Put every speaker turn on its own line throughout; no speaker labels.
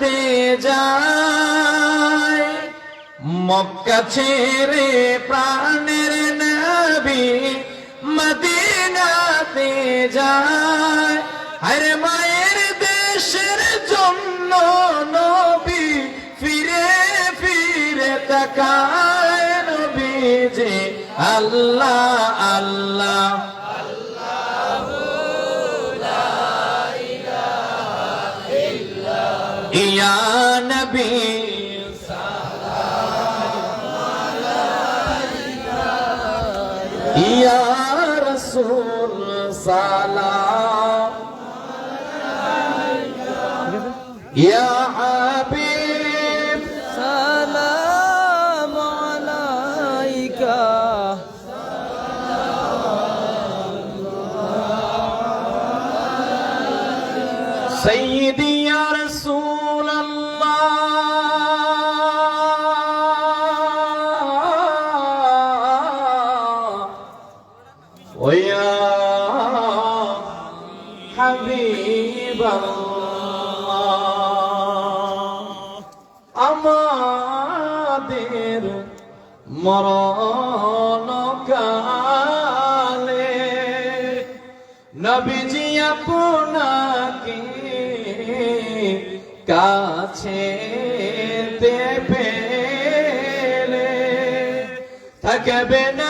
মদিনাতে যায়। মক্কা ছেড়ে প্রাণের নবী মদিনাতে যায়। আরে মায়ের দেশের জন্য নবী ফিরে ফিরে তাকায় নবী যে আল্লাহ আল্লাহ। ইয়া নবী ইয়া রসুল সালাম। ইয়া হাবিব।
সালাম আলাইকা।
সাইয়্যিদি হাবিব আমাদের মরণকালে নবীজি আপনাকে কাছে দেবে থাকবে না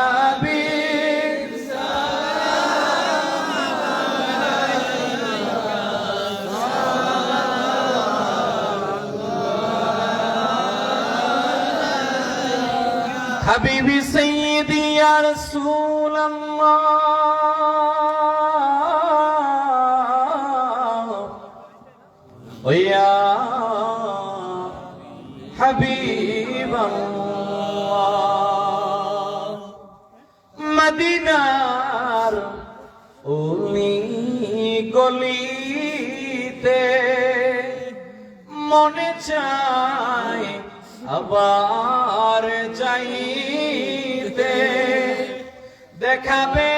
حبيبي سيدي يا رسول الله ويا حبيب الله মদিনার উনি গলিতে মনে চায় আবার যাইতে দেখাবে।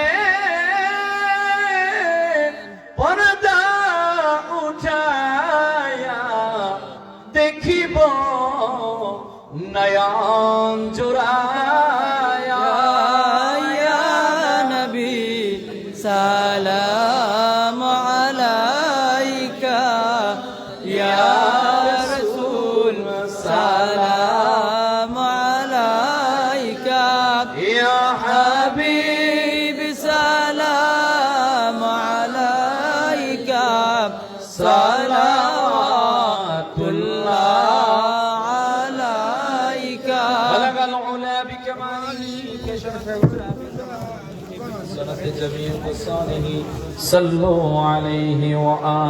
পর্দা নয়ন জুড়ায়া
নবী সালাম
سنة جميع صلوا عليه وآله